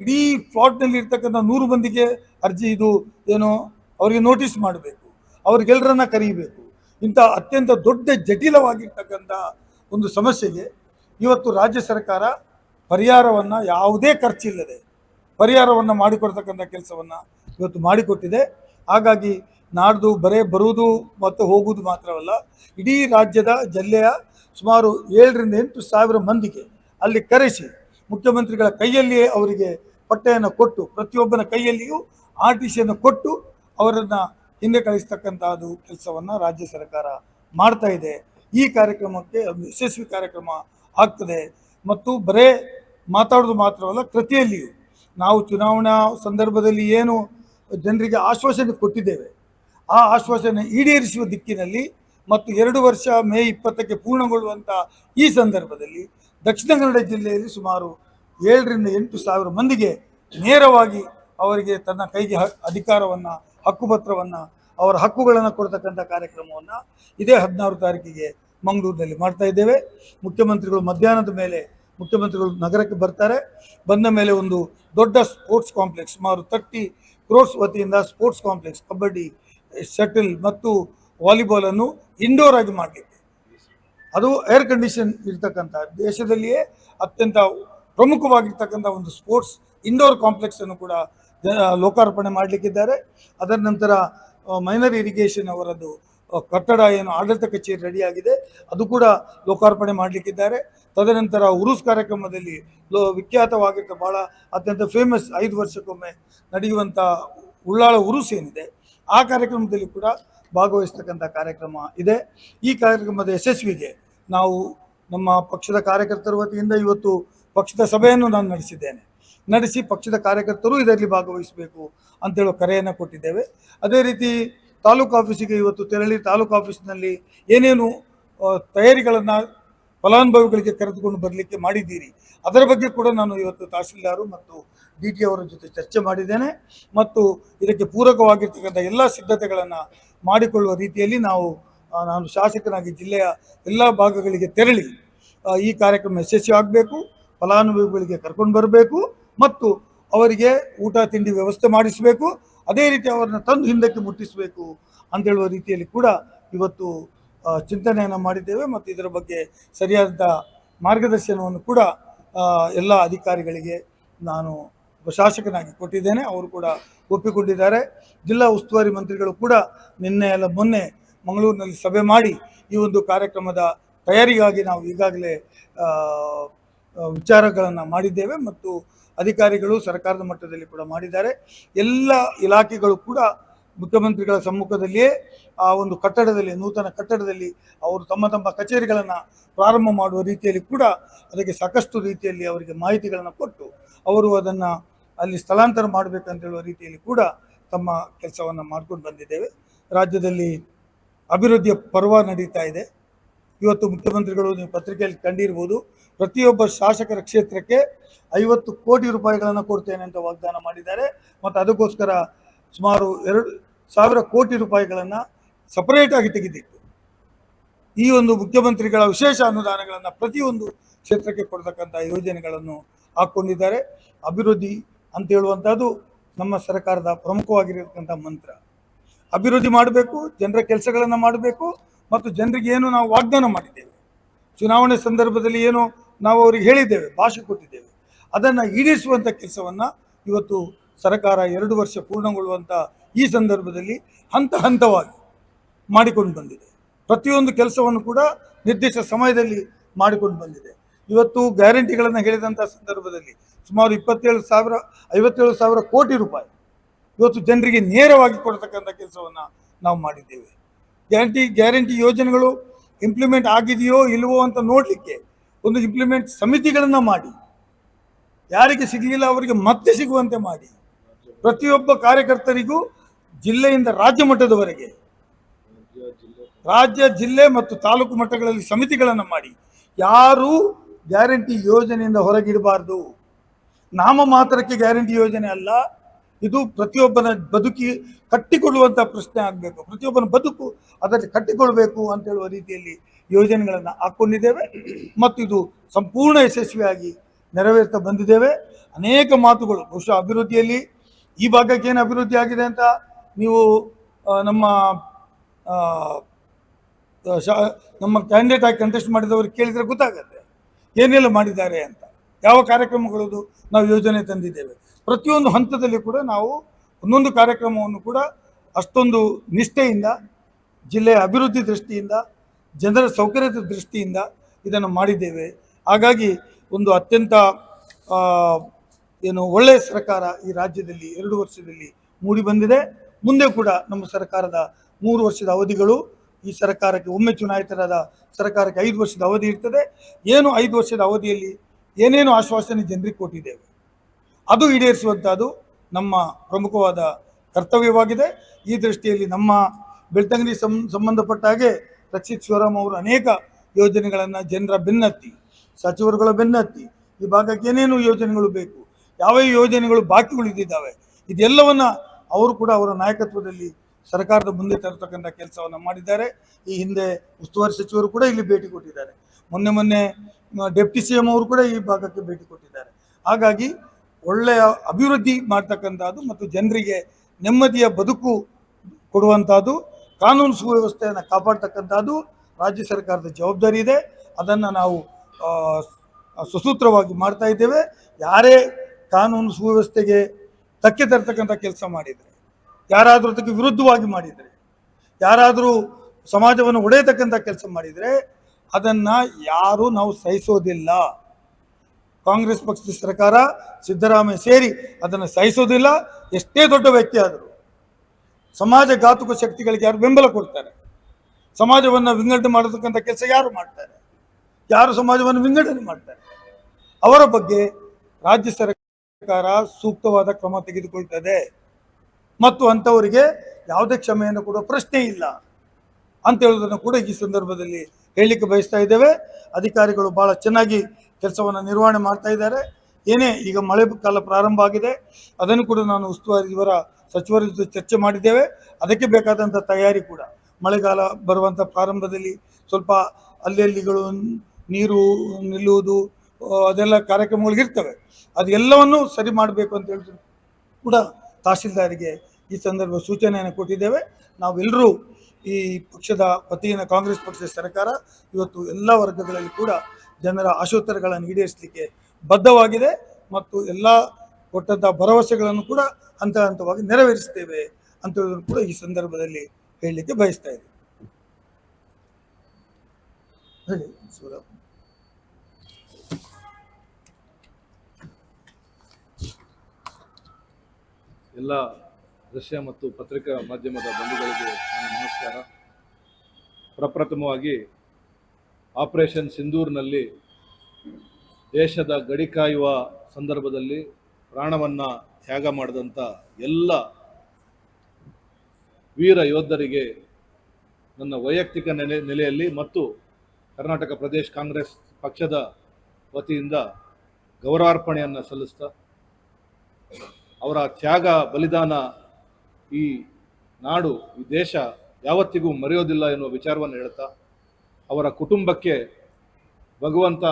ಇಡೀ ಫ್ಲಾಟ್ನಲ್ಲಿ ಇರ್ತಕ್ಕಂಥ ನೂರು ಮಂದಿಗೆ ಅರ್ಜಿ ಇದು ಏನು ಅವರಿಗೆ ನೋಟಿಸ್ ಮಾಡಬೇಕು. ಅವ್ರಿಗೆಲ್ಲರನ್ನ ಕರೀಬೇಕು. ಇಂಥ ಅತ್ಯಂತ ದೊಡ್ಡ ಜಟಿಲವಾಗಿರ್ತಕ್ಕಂಥ ಒಂದು ಸಮಸ್ಯೆಗೆ ಇವತ್ತು ರಾಜ್ಯ ಸರ್ಕಾರ ಪರಿಹಾರವನ್ನು ಯಾವುದೇ ಖರ್ಚಿಲ್ಲದೆ ಪರಿಹಾರವನ್ನು ಮಾಡಿಕೊಡ್ತಕ್ಕಂಥ ಕೆಲಸವನ್ನು ಇವತ್ತು ಮಾಡಿಕೊಟ್ಟಿದೆ. ಹಾಗಾಗಿ ನಾಡ್ದು ಬರೇ ಬರುವುದು ಮತ್ತು ಹೋಗುವುದು ಮಾತ್ರವಲ್ಲ, ಇಡೀ ರಾಜ್ಯದ ಜಿಲ್ಲೆಯ ಸುಮಾರು ಏಳರಿಂದ ಎಂಟು ಸಾವಿರ ಮಂದಿಗೆ ಅಲ್ಲಿ ಕರೆಸಿ ಮುಖ್ಯಮಂತ್ರಿಗಳ ಕೈಯಲ್ಲಿಯೇ ಅವರಿಗೆ ಪಟ್ಟೆಯನ್ನು ಕೊಟ್ಟು, ಪ್ರತಿಯೊಬ್ಬನ ಕೈಯಲ್ಲಿಯೂ ಆರ್ ಟಿ ಸಿಯನ್ನು ಕೊಟ್ಟು ಅವರನ್ನು ಹಿಂದೆ ಕಳಿಸ್ತಕ್ಕಂಥದ್ದು ಕೆಲಸವನ್ನು ರಾಜ್ಯ ಸರ್ಕಾರ ಮಾಡ್ತಾ ಇದೆ. ಈ ಕಾರ್ಯಕ್ರಮಕ್ಕೆ ಒಂದು ಯಶಸ್ವಿ ಕಾರ್ಯಕ್ರಮ ಆಗ್ತದೆ. ಮತ್ತು ಬರೇ ಮಾತಾಡೋದು ಮಾತ್ರವಲ್ಲ, ಕೃತಿಯಲ್ಲಿಯೂ ನಾವು ಚುನಾವಣಾ ಸಂದರ್ಭದಲ್ಲಿ ಏನು ಜನರಿಗೆ ಆಶ್ವಾಸನೆ ಕೊಟ್ಟಿದ್ದೇವೆ. ಆ ಆಶ್ವಾಸನೆ ಈಡೇರಿಸುವ ದಿಕ್ಕಿನಲ್ಲಿ ಮತ್ತು ಎರಡು ವರ್ಷ ಮೇ ಇಪ್ಪತ್ತಕ್ಕೆ ಪೂರ್ಣಗೊಳ್ಳುವಂಥ ಈ ಸಂದರ್ಭದಲ್ಲಿ ದಕ್ಷಿಣ ಕನ್ನಡ ಜಿಲ್ಲೆಯಲ್ಲಿ ಸುಮಾರು ಏಳರಿಂದ ಎಂಟು ಸಾವಿರ ಮಂದಿಗೆ ನೇರವಾಗಿ ಅವರಿಗೆ ತನ್ನ ಕೈಗೆ ಅಧಿಕಾರವನ್ನು, ಹಕ್ಕುಪತ್ರವನ್ನು, ಅವರ ಹಕ್ಕುಗಳನ್ನು ಕೊಡ್ತಕ್ಕಂಥ ಕಾರ್ಯಕ್ರಮವನ್ನು ಇದೇ ಹದಿನಾರು ತಾರೀಕಿಗೆ ಮಂಗಳೂರಿನಲ್ಲಿ ಮಾಡ್ತಾ ಇದ್ದೇವೆ. ಮುಖ್ಯಮಂತ್ರಿಗಳು ಮಧ್ಯಾಹ್ನದ ಮೇಲೆ ಮುಖ್ಯಮಂತ್ರಿಗಳು ನಗರಕ್ಕೆ ಬರ್ತಾರೆ. ಬಂದ ಮೇಲೆ ಒಂದು ದೊಡ್ಡ ಸ್ಪೋರ್ಟ್ಸ್ ಕಾಂಪ್ಲೆಕ್ಸ್, ಸುಮಾರು ತರ್ಟಿ ಕ್ರೋರ್ಸ್ ವತಿಯಿಂದ ಸ್ಪೋರ್ಟ್ಸ್ ಕಾಂಪ್ಲೆಕ್ಸ್, ಕಬಡ್ಡಿ, ಶಟಲ್ ಮತ್ತು ವಾಲಿಬಾಲನ್ನು ಇಂಡೋರ್ ಆಗಿ ಮಾಡಲಿಕ್ಕೆ. ಅದು ಏರ್ ಕಂಡೀಷನ್ ಇರ್ತಕ್ಕಂಥ ದೇಶದಲ್ಲಿಯೇ ಅತ್ಯಂತ ಪ್ರಮುಖವಾಗಿರ್ತಕ್ಕಂಥ ಒಂದು ಸ್ಪೋರ್ಟ್ಸ್ ಇಂಡೋರ್ ಕಾಂಪ್ಲೆಕ್ಸ್ ಅನ್ನು ಕೂಡ ಲೋಕಾರ್ಪಣೆ ಮಾಡಲಿಕ್ಕಿದ್ದಾರೆ. ಅದರ ನಂತರ ಮೈನರ್ ಇರಿಗೇಷನ್ ಅವರದ್ದು ಕಟ್ಟಡ ಏನು ಆಡಳಿತ ಕಚೇರಿ ರೆಡಿಯಾಗಿದೆ. ಅದು ಕೂಡ ಲೋಕಾರ್ಪಣೆ ಮಾಡಲಿಕ್ಕಿದ್ದಾರೆ. ತದನಂತರ ಉರುಸ್ ಕಾರ್ಯಕ್ರಮದಲ್ಲಿ ಲೋ ವಿಖ್ಯಾತವಾಗಿರ್ತ ಬಹಳ ಅತ್ಯಂತ ಫೇಮಸ್ ಐದು ವರ್ಷಕ್ಕೊಮ್ಮೆ ನಡೆಯುವಂಥ ಉಳ್ಳಾಳ ಉರುಸ್ ಏನಿದೆ, ಆ ಕಾರ್ಯಕ್ರಮದಲ್ಲಿ ಕೂಡ ಭಾಗವಹಿಸ್ತಕ್ಕಂಥ ಕಾರ್ಯಕ್ರಮ ಇದೆ. ಈ ಕಾರ್ಯಕ್ರಮದ ಯಶಸ್ವಿಗೆ ನಾವು ನಮ್ಮ ಪಕ್ಷದ ಕಾರ್ಯಕರ್ತರ ವತಿಯಿಂದ ಇವತ್ತು ಪಕ್ಷದ ಸಭೆಯನ್ನು ನಾನು ನಡೆಸಿದ್ದೇನೆ. ನಡೆಸಿ ಪಕ್ಷದ ಕಾರ್ಯಕರ್ತರು ಇದರಲ್ಲಿ ಭಾಗವಹಿಸಬೇಕು ಅಂತೇಳೋ ಕರೆಯನ್ನು ಕೊಟ್ಟಿದ್ದೇವೆ. ಅದೇ ರೀತಿ ತಾಲೂಕು ಆಫೀಸಿಗೆ ಇವತ್ತು ತೆರಳಿ ತಾಲೂಕು ಆಫೀಸ್ನಲ್ಲಿ ಏನೇನು ತಯಾರಿಗಳನ್ನು ಫಲಾನುಭವಿಗಳಿಗೆ ಕರೆದುಕೊಂಡು ಬರಲಿಕ್ಕೆ ಮಾಡಿದ್ದೀರಿ. ಅದರ ಬಗ್ಗೆ ಕೂಡ ನಾನು ಇವತ್ತು ತಹಸೀಲ್ದಾರು ಮತ್ತು ಡಿ ಟಿ ಅವರ ಜೊತೆ ಚರ್ಚೆ ಮಾಡಿದ್ದೇನೆ ಮತ್ತು ಇದಕ್ಕೆ ಪೂರಕವಾಗಿರ್ತಕ್ಕಂಥ ಎಲ್ಲ ಸಿದ್ಧತೆಗಳನ್ನು ಮಾಡಿಕೊಳ್ಳುವ ರೀತಿಯಲ್ಲಿ ನಾವು ನಾನು ಶಾಸಕನಾಗಿ ಜಿಲ್ಲೆಯ ಎಲ್ಲ ಭಾಗಗಳಿಗೆ ತೆರಳಿ ಈ ಕಾರ್ಯಕ್ರಮ ಯಶಸ್ವಿ ಆಗಬೇಕು, ಫಲಾನುಭವಿಗಳಿಗೆ ಕರ್ಕೊಂಡು ಬರಬೇಕು ಮತ್ತು ಅವರಿಗೆ ಊಟ, ತಿಂಡಿ ವ್ಯವಸ್ಥೆ ಮಾಡಿಸಬೇಕು. ಅದೇ ರೀತಿ ಅವರನ್ನು ತಂದು ಹಿಂದಕ್ಕೆ ಮುಟ್ಟಿಸಬೇಕು ಅಂತೇಳುವ ರೀತಿಯಲ್ಲಿ ಕೂಡ ಇವತ್ತು ಚಿಂತನೆಯನ್ನು ಮಾಡಿದ್ದೇವೆ ಮತ್ತು ಇದರ ಬಗ್ಗೆ ಸರಿಯಾದ ಮಾರ್ಗದರ್ಶನವನ್ನು ಕೂಡ ಎಲ್ಲ ಅಧಿಕಾರಿಗಳಿಗೆ ನಾನು ಶಾಸಕನಾಗಿ ಕೊಟ್ಟಿದ್ದೇನೆ. ಅವರು ಕೂಡ ಒಪ್ಪಿಕೊಂಡಿದ್ದಾರೆ. ಜಿಲ್ಲಾ ಉಸ್ತುವಾರಿ ಮಂತ್ರಿಗಳು ಕೂಡ ನಿನ್ನೆ ಎಲ್ಲ ಮೊನ್ನೆ ಮಂಗಳೂರಿನಲ್ಲಿ ಸಭೆ ಮಾಡಿ ಈ ಒಂದು ಕಾರ್ಯಕ್ರಮದ ತಯಾರಿಗಾಗಿ ನಾವು ಈಗಾಗಲೇ ವಿಚಾರಗಳನ್ನು ಮಾಡಿದ್ದೇವೆ ಮತ್ತು ಅಧಿಕಾರಿಗಳು ಸರ್ಕಾರದ ಮಟ್ಟದಲ್ಲಿ ಕೂಡ ಮಾಡಿದ್ದಾರೆ. ಎಲ್ಲ ಇಲಾಖೆಗಳು ಕೂಡ ಮುಖ್ಯಮಂತ್ರಿಗಳ ಸಮ್ಮುಖದಲ್ಲಿಯೇ ಆ ಒಂದು ಕಟ್ಟಡದಲ್ಲಿ, ನೂತನ ಕಟ್ಟಡದಲ್ಲಿ ಅವರು ತಮ್ಮ ತಮ್ಮ ಕಚೇರಿಗಳನ್ನು ಪ್ರಾರಂಭ ಮಾಡುವ ರೀತಿಯಲ್ಲಿ ಕೂಡ ಅದಕ್ಕೆ ಸಾಕಷ್ಟು ರೀತಿಯಲ್ಲಿ ಅವರಿಗೆ ಮಾಹಿತಿಗಳನ್ನು ಕೊಟ್ಟು ಅವರು ಅದನ್ನು ಅಲ್ಲಿ ಸ್ಥಳಾಂತರ ಮಾಡಬೇಕಂತ ಹೇಳುವ ರೀತಿಯಲ್ಲಿ ಕೂಡ ತಮ್ಮ ಕೆಲಸವನ್ನು ಮಾಡ್ಕೊಂಡು ಬಂದಿದ್ದೇವೆ. ರಾಜ್ಯದಲ್ಲಿ ಅಭಿವೃದ್ಧಿಯ ಪರ್ವ ನಡೀತಾ ಇದೆ. ಇವತ್ತು ಮುಖ್ಯಮಂತ್ರಿಗಳು ನೀವು ಪತ್ರಿಕೆಯಲ್ಲಿ ಕಂಡಿರ್ಬೋದು, ಪ್ರತಿಯೊಬ್ಬ ಶಾಸಕರ ಕ್ಷೇತ್ರಕ್ಕೆ ಐವತ್ತು ಕೋಟಿ ರೂಪಾಯಿಗಳನ್ನು ಕೊಡ್ತೇನೆ ಅಂತ ವಾಗ್ದಾನ ಮಾಡಿದ್ದಾರೆ. ಮತ್ತು ಅದಕ್ಕೋಸ್ಕರ ಸುಮಾರು ಎರಡು ಸಾವಿರ ಕೋಟಿ ರೂಪಾಯಿಗಳನ್ನು ಸಪರೇಟಾಗಿ ತೆಗೆದಿಟ್ಟು ಈ ಒಂದು ಮುಖ್ಯಮಂತ್ರಿಗಳ ವಿಶೇಷ ಅನುದಾನಗಳನ್ನು ಪ್ರತಿಯೊಂದು ಕ್ಷೇತ್ರಕ್ಕೆ ಕೊಡ್ತಕ್ಕಂಥ ಯೋಜನೆಗಳನ್ನು ಹಾಕ್ಕೊಂಡಿದ್ದಾರೆ ಅಭಿವೃದ್ಧಿ ಅಂತ ಹೇಳುವಂಥದ್ದು ನಮ್ಮ ಸರ್ಕಾರದ ಪ್ರಮುಖವಾಗಿರತಕ್ಕಂಥ ಮಂತ್ರ. ಅಭಿವೃದ್ಧಿ ಮಾಡಬೇಕು, ಜನರ ಕೆಲಸಗಳನ್ನು ಮಾಡಬೇಕು ಮತ್ತು ಜನರಿಗೆ ಏನು ನಾವು ವಾಗ್ದಾನ ಮಾಡಿದ್ದೇವೆ. ಚುನಾವಣೆ ಸಂದರ್ಭದಲ್ಲಿ ಏನು ನಾವು ಅವರಿಗೆ ಹೇಳಿದ್ದೇವೆ, ಭಾಷೆ ಕೊಟ್ಟಿದ್ದೇವೆ. ಅದನ್ನು ಈಡೇರಿಸುವಂಥ ಕೆಲಸವನ್ನು ಇವತ್ತು ಸರ್ಕಾರ ಎರಡು ವರ್ಷ ಪೂರ್ಣಗೊಳ್ಳುವಂಥ ಈ ಸಂದರ್ಭದಲ್ಲಿ ಹಂತ ಹಂತವಾಗಿ ಮಾಡಿಕೊಂಡು ಬಂದಿದೆ. ಪ್ರತಿಯೊಂದು ಕೆಲಸವನ್ನು ಕೂಡ ನಿರ್ದಿಷ್ಟ ಸಮಯದಲ್ಲಿ ಮಾಡಿಕೊಂಡು ಬಂದಿದೆ. ಇವತ್ತು ಗ್ಯಾರಂಟಿಗಳನ್ನು ಹೇಳಿದಂಥ ಸಂದರ್ಭದಲ್ಲಿ ಸುಮಾರು ಇಪ್ಪತ್ತೇಳು ಸಾವಿರ, ಐವತ್ತೇಳು ಸಾವಿರ ಕೋಟಿ ರೂಪಾಯಿ ಇವತ್ತು ಜನರಿಗೆ ನೇರವಾಗಿ ಕೊಡ್ತಕ್ಕಂಥ ಕೆಲಸವನ್ನು ನಾವು ಮಾಡಿದ್ದೇವೆ. ಗ್ಯಾರಂಟಿ ಗ್ಯಾರಂಟಿ ಯೋಜನೆಗಳು ಇಂಪ್ಲಿಮೆಂಟ್ ಆಗಿದೆಯೋ ಇಲ್ವೋ ಅಂತ ನೋಡಲಿಕ್ಕೆ ಒಂದು ಇಂಪ್ಲಿಮೆಂಟ್ ಸಮಿತಿಗಳನ್ನು ಮಾಡಿ. ಯಾರಿಗೆ ಸಿಗಲಿಲ್ಲ ಅವರಿಗೆ ಮತ್ತೆ ಸಿಗುವಂತೆ ಮಾಡಿ. ಪ್ರತಿಯೊಬ್ಬ ಕಾರ್ಯಕರ್ತರಿಗೂ ಜಿಲ್ಲೆಯಿಂದ ರಾಜ್ಯ ಮಟ್ಟದವರೆಗೆ ರಾಜ್ಯ, ಜಿಲ್ಲೆ ಮತ್ತು ತಾಲೂಕು ಮಟ್ಟಗಳಲ್ಲಿ ಸಮಿತಿಗಳನ್ನು ಮಾಡಿ. ಯಾರೂ ಗ್ಯಾರಂಟಿ ಯೋಜನೆಯಿಂದ ಹೊರಗಿಡಬಾರ್ದು. ನಾಮ ಮಾತ್ರಕ್ಕೆ ಗ್ಯಾರಂಟಿ ಯೋಜನೆ ಅಲ್ಲ. ಇದು ಪ್ರತಿಯೊಬ್ಬನ ಬದುಕಿ ಕಟ್ಟಿಕೊಳ್ಳುವಂಥ ಪ್ರಶ್ನೆ ಆಗಬೇಕು. ಪ್ರತಿಯೊಬ್ಬನ ಬದುಕು ಅದರಲ್ಲಿ ಕಟ್ಟಿಕೊಳ್ಬೇಕು ಅಂತ ಹೇಳುವ ರೀತಿಯಲ್ಲಿ ಯೋಜನೆಗಳನ್ನು ಹಾಕ್ಕೊಂಡಿದ್ದೇವೆ ಮತ್ತು ಇದು ಸಂಪೂರ್ಣ ಯಶಸ್ವಿಯಾಗಿ ನೆರವೇರ್ತಾ ಬಂದಿದ್ದೇವೆ. ಅನೇಕ ಮಾತುಗಳು, ಬಹುಶಃ ಅಭಿವೃದ್ಧಿಯಲ್ಲಿ ಈ ಭಾಗಕ್ಕೆ ಏನು ಅಭಿವೃದ್ಧಿ ಆಗಿದೆ ಅಂತ ನೀವು ನಮ್ಮ ಶಾ, ನಮ್ಮ ಕ್ಯಾಂಡಿಡೇಟ್ ಆಗಿ ಕಂಟೆಸ್ಟ್ ಮಾಡಿದವರು ಕೇಳಿದರೆ ಗೊತ್ತಾಗತ್ತೆ. ಏನೆಲ್ಲ ಮಾಡಿದ್ದಾರೆ ಅಂತ, ಯಾವ ಕಾರ್ಯಕ್ರಮಗಳದು ನಾವು ಯೋಜನೆ ತಂದಿದ್ದೇವೆ. ಪ್ರತಿಯೊಂದು ಹಂತದಲ್ಲಿ ಕೂಡ ನಾವು ಒಂದೊಂದು ಕಾರ್ಯಕ್ರಮವನ್ನು ಕೂಡ ಅಷ್ಟೊಂದು ನಿಷ್ಠೆಯಿಂದ ಜಿಲ್ಲೆಯ ಅಭಿವೃದ್ಧಿ ದೃಷ್ಟಿಯಿಂದ, ಜನರ ಸೌಕರ್ಯದ ದೃಷ್ಟಿಯಿಂದ ಇದನ್ನು ಮಾಡಿದ್ದೇವೆ. ಹಾಗಾಗಿ ಒಂದು ಅತ್ಯಂತ ಏನು ಒಳ್ಳೆಯ ಸರ್ಕಾರ ಈ ರಾಜ್ಯದಲ್ಲಿ ಎರಡು ವರ್ಷದಲ್ಲಿ ಮೂಡಿ ಬಂದಿದೆ. ಮುಂದೆ ಕೂಡ ನಮ್ಮ ಸರ್ಕಾರದ ಮೂರು ವರ್ಷದ ಅವಧಿಗಳು, ಈ ಸರ್ಕಾರಕ್ಕೆ ಒಮ್ಮೆ ಚುನಾಯಿತರಾದ ಸರ್ಕಾರಕ್ಕೆ ಐದು ವರ್ಷದ ಅವಧಿ ಇರ್ತದೆ. ಏನು ಐದು ವರ್ಷದ ಅವಧಿಯಲ್ಲಿ ಏನೇನು ಆಶ್ವಾಸನೆ ಜನರಿಗೆ ಕೊಟ್ಟಿದ್ದೇವೆ? ಅದು ಈಡೇರಿಸುವಂಥದ್ದು ನಮ್ಮ ಪ್ರಮುಖವಾದ ಕರ್ತವ್ಯವಾಗಿದೆ. ಈ ದೃಷ್ಟಿಯಲ್ಲಿ ನಮ್ಮ ಬೆಳ್ತಂಗಡಿ ಸಂ, ಸಂಬಂಧಪಟ್ಟ ಹಾಗೆ ರಕ್ಷಿತ್ ಶಿವರಾಮ್ ಅವರು ಅನೇಕ ಯೋಜನೆಗಳನ್ನು ಜನರ ಬೆನ್ನತ್ತಿ, ಸಚಿವರುಗಳ ಬೆನ್ನತ್ತಿ, ಈ ಭಾಗಕ್ಕೆ ಏನೇನು ಯೋಜನೆಗಳು ಬೇಕು, ಯಾವ ಯೋಜನೆಗಳು ಬಾಕಿ ಉಳಿದಿದ್ದಾವೆ ಇದೆಲ್ಲವನ್ನ ಅವರು ಕೂಡ ಅವರ ನಾಯಕತ್ವದಲ್ಲಿ ಸರ್ಕಾರದ ಮುಂದೆ ತರತಕ್ಕಂಥ ಕೆಲಸವನ್ನು ಮಾಡಿದ್ದಾರೆ. ಈ ಹಿಂದೆ ಉಸ್ತುವಾರಿ ಸಚಿವರು ಕೂಡ ಇಲ್ಲಿ ಭೇಟಿ ಕೊಟ್ಟಿದ್ದಾರೆ. ಮೊನ್ನೆ ಮೊನ್ನೆ ಡೆಪ್ಟಿ ಸಿ ಎಂ ಅವರು ಕೂಡ ಈ ಭಾಗಕ್ಕೆ ಭೇಟಿ ಕೊಟ್ಟಿದ್ದಾರೆ. ಹಾಗಾಗಿ ಒಳ್ಳೆಯ ಅಭಿವೃದ್ಧಿ ಮಾಡ್ತಕ್ಕಂಥದ್ದು ಮತ್ತು ಜನರಿಗೆ ನೆಮ್ಮದಿಯ ಬದುಕು ಕೊಡುವಂಥದ್ದು. ಕಾನೂನು ಸುವ್ಯವಸ್ಥೆಯನ್ನು ಕಾಪಾಡ್ತಕ್ಕಂಥದ್ದು ರಾಜ್ಯ ಸರ್ಕಾರದ ಜವಾಬ್ದಾರಿ ಇದೆ. ಅದನ್ನು ನಾವು ಸುಸೂತ್ರವಾಗಿ ಮಾಡ್ತಾ ಇದ್ದೇವೆ. ಯಾರೇ ಕಾನೂನು ಸುವ್ಯವಸ್ಥೆಗೆ ಧಕ್ಕೆ ತರ್ತಕ್ಕಂಥ ಕೆಲಸ ಮಾಡಿದರೆ, ಯಾರಾದರೂ ಅದಕ್ಕೆ ವಿರುದ್ಧವಾಗಿ ಮಾಡಿದರೆ, ಯಾರಾದರೂ ಸಮಾಜವನ್ನು ಒಡೆಯತಕ್ಕಂಥ ಕೆಲಸ ಮಾಡಿದರೆ, ಅದನ್ನು ಯಾರೂ ನಾವು ಸಹಿಸೋದಿಲ್ಲ. ಕಾಂಗ್ರೆಸ್ ಪಕ್ಷದ ಸರ್ಕಾರ ಸಿದ್ದರಾಮಯ್ಯ ಸೇರಿ ಅದನ್ನು ಸಹಿಸೋದಿಲ್ಲ ಎಷ್ಟೇ ದೊಡ್ಡ ವ್ಯಕ್ತಿ ಆದರೂ ಸಮಾಜ ಘಾತುಕ ಶಕ್ತಿಗಳಿಗೆ ಯಾರು ಬೆಂಬಲ ಕೊಡ್ತಾರೆ? ಸಮಾಜವನ್ನು ವಿಂಗಡಣೆ ಮಾಡತಕ್ಕಂಥ ಕೆಲಸ ಯಾರು ಮಾಡ್ತಾರೆ? ಯಾರು ಸಮಾಜವನ್ನು ವಿಂಗಡಣೆ ಮಾಡ್ತಾರೆ? ಅವರ ಬಗ್ಗೆ ರಾಜ್ಯ ಸರ್ಕಾರ ಸೂಕ್ತವಾದ ಕ್ರಮ ತೆಗೆದುಕೊಳ್ತದೆ. ಮತ್ತು ಅಂಥವರಿಗೆ ಯಾವುದೇ ಕ್ಷಮೆಯನ್ನು ಕೊಡುವ ಪ್ರಶ್ನೆ ಇಲ್ಲ ಅಂತ ಹೇಳೋದನ್ನು ಕೂಡ ಈ ಸಂದರ್ಭದಲ್ಲಿ ಹೇಳಲಿಕ್ಕೆ ಬಯಸ್ತಾ ಇದ್ದೇವೆ. ಅಧಿಕಾರಿಗಳು ಬಹಳ ಚೆನ್ನಾಗಿ ಕೆಲಸವನ್ನು ನಿರ್ವಹಣೆ ಮಾಡ್ತಾ ಇದ್ದಾರೆ. ಏನೇ ಈಗ ಮಳೆ ಕಾಲ ಪ್ರಾರಂಭ ಆಗಿದೆ, ಅದನ್ನು ಕೂಡ ನಾನು ಉಸ್ತುವಾರಿ ಇವರ ಸಚಿವರ ಜೊತೆ ಚರ್ಚೆ ಮಾಡಿದ್ದೇವೆ. ಅದಕ್ಕೆ ಬೇಕಾದಂಥ ತಯಾರಿ ಕೂಡ. ಮಳೆಗಾಲ ಬರುವಂಥ ಪ್ರಾರಂಭದಲ್ಲಿ ಸ್ವಲ್ಪ ಅಲ್ಲಿಗಳು ನೀರು ನಿಲ್ಲುವುದು ಅದೆಲ್ಲ ಕಾರ್ಯಕ್ರಮಗಳು ಇರ್ತವೆ. ಅದೆಲ್ಲವನ್ನು ಸರಿ ಮಾಡಬೇಕು ಅಂತ ಹೇಳಿದ್ರು ಕೂಡ ತಹಶೀಲ್ದಾರಿಗೆ ಈ ಸಂದರ್ಭ ಸೂಚನೆಯನ್ನು ಕೊಟ್ಟಿದ್ದೇವೆ. ನಾವೆಲ್ಲರೂ ಈ ಪಕ್ಷದ ವತಿಯಿಂದ ಕಾಂಗ್ರೆಸ್ ಪಕ್ಷದ ಸರ್ಕಾರ ಇವತ್ತು ಎಲ್ಲ ವರ್ಗಗಳಲ್ಲಿ ಕೂಡ ಜನರ ಆಶೋತ್ತರಗಳನ್ನು ಈಡೇರಿಸಲಿಕ್ಕೆ ಬದ್ಧವಾಗಿದೆ ಮತ್ತು ಎಲ್ಲ ಕೊಟ್ಟಂತಹ ಭರವಸೆಗಳನ್ನು ಕೂಡ ಹಂತ ಹಂತವಾಗಿ ನೆರವೇರಿಸ್ತೇವೆ ಅಂತ ಕೂಡ ಈ ಸಂದರ್ಭದಲ್ಲಿ ಹೇಳಲಿಕ್ಕೆ ಬಯಸ್ತಾ ಇದೆ ಹೇಳಿ ಎಲ್ಲ ದೃಶ್ಯ ಮತ್ತು ಪತ್ರಿಕಾ ಮಾಧ್ಯಮದ ಬಂಧುಗಳಿಗೆ ನಮಸ್ಕಾರ. ಪ್ರಪ್ರಥಮವಾಗಿ ಆಪರೇಷನ್ ಸಿಂಧೂರ್ನಲ್ಲಿ ದೇಶದ ಗಡಿ ಕಾಯುವ ಸಂದರ್ಭದಲ್ಲಿ ಪ್ರಾಣವನ್ನು ತ್ಯಾಗ ಮಾಡಿದಂಥ ಎಲ್ಲ ವೀರ ಯೋಧರಿಗೆ ನನ್ನ ವೈಯಕ್ತಿಕ ನೆಲೆ, ನೆಲೆಯಲ್ಲಿ ಮತ್ತು ಕರ್ನಾಟಕ ಪ್ರದೇಶ ಕಾಂಗ್ರೆಸ್ ಪಕ್ಷದ ವತಿಯಿಂದ ಗೌರವಾರ್ಪಣೆಯನ್ನು ಸಲ್ಲಿಸ್ತಾ ಅವರ ತ್ಯಾಗ, ಬಲಿದಾನ ಈ ನಾಡು, ಈ ದೇಶ ಯಾವತ್ತಿಗೂ ಮರೆಯೋದಿಲ್ಲ ಎನ್ನುವ ವಿಚಾರವನ್ನು ಹೇಳ್ತಾ ಅವರ ಕುಟುಂಬಕ್ಕೆ ಭಗವಂತ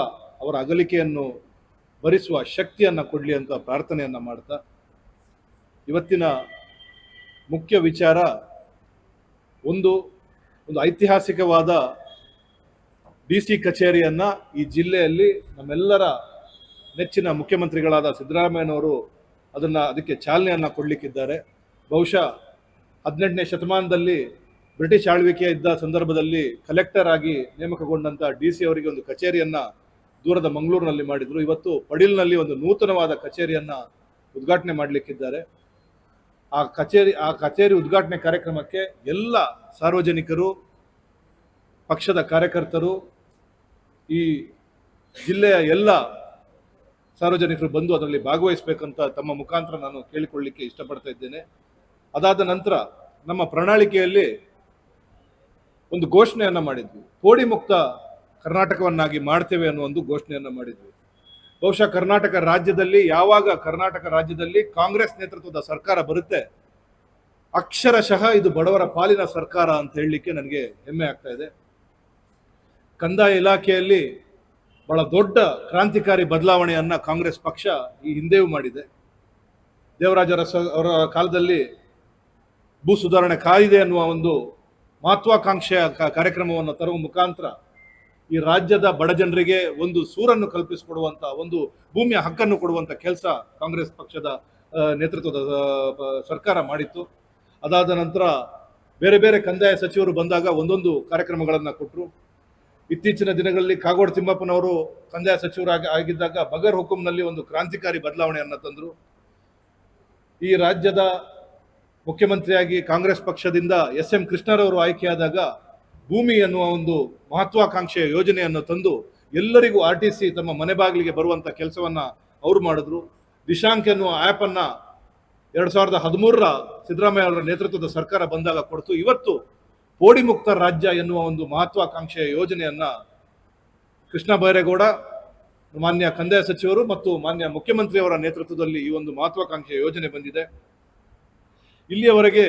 ಅವರ ಅಗಲಿಕೆಯನ್ನು ಭರಿಸುವ ಶಕ್ತಿಯನ್ನು ಕೊಡಲಿ ಅಂತ ಪ್ರಾರ್ಥನೆಯನ್ನು ಮಾಡ್ತಾ. ಇವತ್ತಿನ ಮುಖ್ಯ ವಿಚಾರ ಒಂದು ಒಂದು ಐತಿಹಾಸಿಕವಾದ ಡಿ ಸಿ ಕಚೇರಿಯನ್ನು ಈ ಜಿಲ್ಲೆಯಲ್ಲಿ ನಮ್ಮೆಲ್ಲರ ನೆಚ್ಚಿನ ಮುಖ್ಯಮಂತ್ರಿಗಳಾದ ಸಿದ್ದರಾಮಯ್ಯನವರು ಅದನ್ನು ಅದಕ್ಕೆ ಚಾಲನೆಯನ್ನು ಕೊಡಲಿಕ್ಕಿದ್ದಾರೆ. ಬಹುಶಃ ಹದಿನೆಂಟನೇ ಶತಮಾನದಲ್ಲಿ ಬ್ರಿಟಿಷ್ ಆಳ್ವಿಕೆ ಇದ್ದ ಸಂದರ್ಭದಲ್ಲಿ ಕಲೆಕ್ಟರ್ ಆಗಿ ನೇಮಕಗೊಂಡಂತ ಡಿ ಸಿ ಅವರಿಗೆ ಒಂದು ಕಚೇರಿಯನ್ನ ದೂರದ ಮಂಗಳೂರಿನಲ್ಲಿ ಮಾಡಿದ್ರು. ಇವತ್ತು ಪಡಿಲ್ನಲ್ಲಿ ಒಂದು ನೂತನವಾದ ಕಚೇರಿಯನ್ನ ಉದ್ಘಾಟನೆ ಮಾಡಲಿಕ್ಕಿದ್ದಾರೆ. ಆ ಕಚೇರಿ ಆ ಕಚೇರಿ ಉದ್ಘಾಟನೆ ಕಾರ್ಯಕ್ರಮಕ್ಕೆ ಎಲ್ಲ ಸಾರ್ವಜನಿಕರು, ಪಕ್ಷದ ಕಾರ್ಯಕರ್ತರು, ಈ ಜಿಲ್ಲೆಯ ಎಲ್ಲ ಸಾರ್ವಜನಿಕರು ಬಂದು ಅದರಲ್ಲಿ ಭಾಗವಹಿಸಬೇಕಂತ ತಮ್ಮ ಮುಖಾಂತರ ನಾನು ಕೇಳಿಕೊಳ್ಳಿಕ್ಕೆ ಇಷ್ಟಪಡ್ತಾ ಇದ್ದೇನೆ. ಅದಾದ ನಂತರ ನಮ್ಮ ಪ್ರಣಾಳಿಕೆಯಲ್ಲಿ ಒಂದು ಘೋಷಣೆಯನ್ನು ಮಾಡಿದ್ವಿ. ಪೋಡಿ ಮುಕ್ತ ಕರ್ನಾಟಕವನ್ನಾಗಿ ಮಾಡ್ತೇವೆ ಅನ್ನೋ ಒಂದು ಘೋಷಣೆಯನ್ನು ಮಾಡಿದ್ವಿ. ಬಹುಶಃ ಕರ್ನಾಟಕ ರಾಜ್ಯದಲ್ಲಿ, ಯಾವಾಗ ಕರ್ನಾಟಕ ರಾಜ್ಯದಲ್ಲಿ ಕಾಂಗ್ರೆಸ್ ನೇತೃತ್ವದ ಸರ್ಕಾರ ಬರುತ್ತೆ, ಅಕ್ಷರಶಃ ಇದು ಬಡವರ ಪಾಲಿನ ಸರ್ಕಾರ ಅಂತ ಹೇಳಲಿಕ್ಕೆ ನನಗೆ ಹೆಮ್ಮೆ ಆಗ್ತಾ ಇದೆ. ಕಂದಾಯ ಇಲಾಖೆಯಲ್ಲಿ ಬಹಳ ದೊಡ್ಡ ಕ್ರಾಂತಿಕಾರಿ ಬದಲಾವಣೆಯನ್ನು ಕಾಂಗ್ರೆಸ್ ಪಕ್ಷ ಈ ಹಿಂದೆಯೂ ಮಾಡಿದೆ. ದೇವರಾಜ ಅರಸ ಅವರ ಕಾಲದಲ್ಲಿ ಭೂ ಸುಧಾರಣೆ ಕಾಯಿದೆ ಅನ್ನುವ ಒಂದು ಮಹತ್ವಾಕಾಂಕ್ಷೆಯ ಕಾರ್ಯಕ್ರಮವನ್ನು ತರುವ ಮುಖಾಂತರ ಈ ರಾಜ್ಯದ ಬಡ ಜನರಿಗೆ ಒಂದು ಸೂರನ್ನು ಕಲ್ಪಿಸಿಕೊಡುವಂಥ ಒಂದು ಭೂಮಿಯ ಹಕ್ಕನ್ನು ಕೊಡುವಂತ ಕೆಲಸ ಕಾಂಗ್ರೆಸ್ ಪಕ್ಷದ ನೇತೃತ್ವದ ಸರ್ಕಾರ ಮಾಡಿತ್ತು. ಅದಾದ ನಂತರ ಬೇರೆ ಬೇರೆ ಕಂದಾಯ ಸಚಿವರು ಬಂದಾಗ ಒಂದೊಂದು ಕಾರ್ಯಕ್ರಮಗಳನ್ನು ಕೊಟ್ಟರು ಇತ್ತೀಚಿನ ದಿನಗಳಲ್ಲಿ ಕಾಗೋಡು ತಿಮ್ಮಪ್ಪನವರು ಕಂದಾಯ ಸಚಿವರಾಗಿ ಆಗಿದ್ದಾಗ ಬಗರ್ ಹುಕುಂನಲ್ಲಿ ಒಂದು ಕ್ರಾಂತಿಕಾರಿ ಬದಲಾವಣೆಯನ್ನು ತಂದರು. ಈ ರಾಜ್ಯದ ಮುಖ್ಯಮಂತ್ರಿಯಾಗಿ ಕಾಂಗ್ರೆಸ್ ಪಕ್ಷದಿಂದ ಎಸ್ ಎಂ ಕೃಷ್ಣರವರು ಆಯ್ಕೆಯಾದಾಗ ಭೂಮಿ ಎನ್ನುವ ಒಂದು ಮಹತ್ವಾಕಾಂಕ್ಷೆಯ ಯೋಜನೆಯನ್ನು ತಂದು ಎಲ್ಲರಿಗೂ ಆರ್ ಟಿ ಸಿ ತಮ್ಮ ಮನೆ ಬಾಗಿಲಿಗೆ ಬರುವಂತ ಕೆಲಸವನ್ನ ಅವರು ಮಾಡಿದ್ರು. ದಿಶಾಂಕ್ ಎನ್ನುವ ಆ್ಯಪ್ ಅನ್ನ ಎರಡ್ ಸಾವಿರದ ಹದಿಮೂರರ ಸಿದ್ದರಾಮಯ್ಯ ಅವರ ನೇತೃತ್ವದ ಸರ್ಕಾರ ಬಂದಾಗ ಕೊಡ್ತು. ಇವತ್ತು ಪೋಡಿ ಮುಕ್ತ ರಾಜ್ಯ ಎನ್ನುವ ಒಂದು ಮಹತ್ವಾಕಾಂಕ್ಷೆಯ ಯೋಜನೆಯನ್ನ ಕೃಷ್ಣ ಬೈರೇಗೌಡ, ಮಾನ್ಯ ಕಂದಾಯ ಸಚಿವರು ಮತ್ತು ಮಾನ್ಯ ಮುಖ್ಯಮಂತ್ರಿಯವರ ನೇತೃತ್ವದಲ್ಲಿ ಈ ಒಂದು ಮಹತ್ವಾಕಾಂಕ್ಷೆಯ ಯೋಜನೆ ಬಂದಿದೆ. ಇಲ್ಲಿಯವರೆಗೆ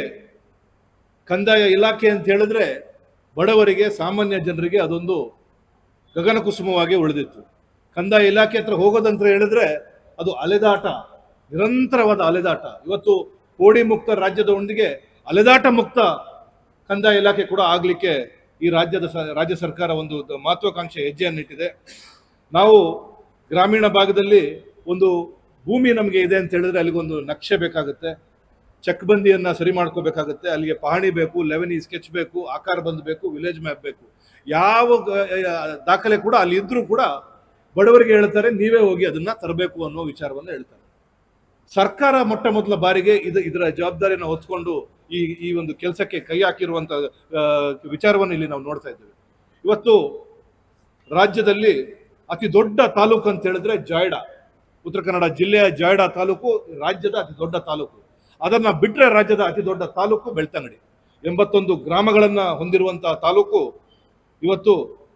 ಕಂದಾಯ ಇಲಾಖೆ ಅಂತ ಹೇಳಿದ್ರೆ ಬಡವರಿಗೆ, ಸಾಮಾನ್ಯ ಜನರಿಗೆ ಅದೊಂದು ಗಗನಕುಸುಮವಾಗಿ ಉಳಿದಿತ್ತು. ಕಂದಾಯ ಇಲಾಖೆ ಹತ್ರ ಹೋಗೋದಂತ ಹೇಳಿದ್ರೆ ಅದು ಅಲೆದಾಟ, ನಿರಂತರವಾದ ಅಲೆದಾಟ. ಇವತ್ತು ಕೋಡಿ ಮುಕ್ತ ರಾಜ್ಯದೊಂದಿಗೆ ಅಲೆದಾಟ ಮುಕ್ತ ಕಂದಾಯ ಇಲಾಖೆ ಕೂಡ ಆಗಲಿಕ್ಕೆ ಈ ರಾಜ್ಯದ ರಾಜ್ಯ ಸರ್ಕಾರ ಒಂದು ಮಹತ್ವಾಕಾಂಕ್ಷೆ ಮಹತ್ವಾಕಾಂಕ್ಷೆ ಹೆಜ್ಜೆಯನ್ನಿಟ್ಟಿದೆ ನಾವು ಗ್ರಾಮೀಣ ಭಾಗದಲ್ಲಿ ಒಂದು ಭೂಮಿ ನಮಗೆ ಇದೆ ಅಂತ ಹೇಳಿದ್ರೆ ಅಲ್ಲಿಗೊಂದು ನಕ್ಷೆ ಬೇಕಾಗುತ್ತೆ. ಚೆಕ್ ಬಂದಿಯನ್ನ ಸರಿ ಮಾಡ್ಕೋಬೇಕಾಗುತ್ತೆ. ಅಲ್ಲಿಗೆ ಪಹಣಿ ಬೇಕು, ಲೆವೆನಿ ಸ್ಕೆಚ್ ಬೇಕು, ಆಕಾರ ಬಂದ್ ಬೇಕು, ವಿಲೇಜ್ ಮ್ಯಾಪ್ ಬೇಕು. ಯಾವ ದಾಖಲೆ ಕೂಡ ಅಲ್ಲಿ ಇದ್ರೂ ಕೂಡ ಬಡವರಿಗೆ ಹೇಳ್ತಾರೆ, ನೀವೇ ಹೋಗಿ ಅದನ್ನ ತರಬೇಕು ಅನ್ನೋ ವಿಚಾರವನ್ನು ಹೇಳ್ತಾರೆ. ಸರ್ಕಾರ ಮೊಟ್ಟ ಮೊದಲ ಬಾರಿಗೆ ಇದು, ಇದರ ಜವಾಬ್ದಾರಿಯನ್ನು ಹೊತ್ಕೊಂಡು ಈ ಈ ಒಂದು ಕೆಲಸಕ್ಕೆ ಕೈ ಹಾಕಿರುವಂತ ವಿಚಾರವನ್ನು ಇಲ್ಲಿ ನಾವು ನೋಡ್ತಾ ಇದ್ದೇವೆ. ಇವತ್ತು ರಾಜ್ಯದಲ್ಲಿ ಅತಿ ದೊಡ್ಡ ತಾಲೂಕು ಅಂತ ಹೇಳಿದ್ರೆ ಜಾಯ್ಡಾ. ಉತ್ತರ ಕನ್ನಡ ಜಿಲ್ಲೆಯ ಜಾಯ್ಡಾ ತಾಲೂಕು, ರಾಜ್ಯದ ಅತಿ ದೊಡ್ಡ ತಾಲೂಕು. ಅದನ್ನ ಬಿಟ್ರೆ ರಾಜ್ಯದ ಅತಿ ದೊಡ್ಡ ತಾಲೂಕು ಬೆಳ್ತಂಗಡಿ. ಎಂಬತ್ತೊಂದು ಗ್ರಾಮಗಳನ್ನು ಹೊಂದಿರುವಂಥ ತಾಲೂಕು ಇವತ್ತು